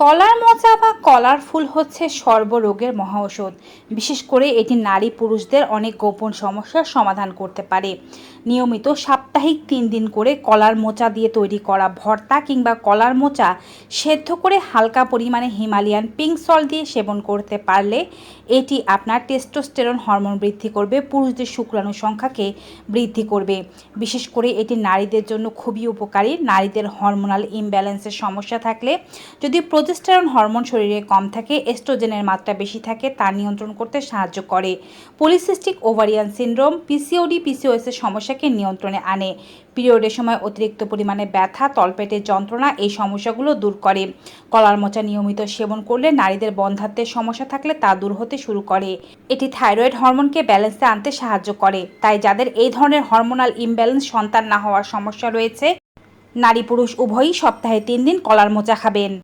কলার মোচা বা কলার ফুল হচ্ছে সর্বরোগের মহা মহাঔষধ। বিশেষ করে এটি নারী পুরুষদের অনেক গোপন সমস্যার সমাধান করতে পারে। নিয়মিত সাপ্তাহিক তিন দিন করে কলার মোচা দিয়ে তৈরি করা ভর্তা কিংবা কলার মোচা সেদ্ধ করে হালকা পরিমাণে হিমালয়ান পিঙ্ক সল্ট দিয়ে সেবন করতে পারলে এটি আপনার টেস্টোস্টেরন হরমোন বৃদ্ধি করবে, পুরুষদের শুক্রাণু সংখ্যাকে বৃদ্ধি করবে। বিশেষ করে এটি নারীদের জন্য খুবই উপকারী। নারীদের হরমোনাল ইমব্যালেন্সের সমস্যা থাকলে যদি প্রোজেস্টেরন হরমোন শরীরে কম থাকে, এস্ট্রোজেনের মাত্রা বেশি থাকে, তা নিয়ন্ত্রণ করতে সাহায্য করে। Polycystic ovarian syndrome PCOD PCOS এর সমস্যাকে নিয়ন্ত্রণে আনে। পিরিয়ডের সময় অতিরিক্ত পরিমাণে ব্যথা, তলপেটের যন্ত্রণা এই সমস্যাগুলো দূর করে। কলার মোচা নিয়মিত সেবন করলে নারীদের বন্ধাত্বের সমস্যা থাকলে তা দূর হতে শুরু করে। এটি থাইরয়েড হরমোনকে ব্যালেন্সে আনতে সাহায্য করে। তাই যাদের এই ধরনের হরমোনাল ইমব্যালেন্স সন্তান না হওয়ার সমস্যা রয়েছে নারী পুরুষ উভয়ই সপ্তাহে তিন দিন কলার মোচা খাবেন।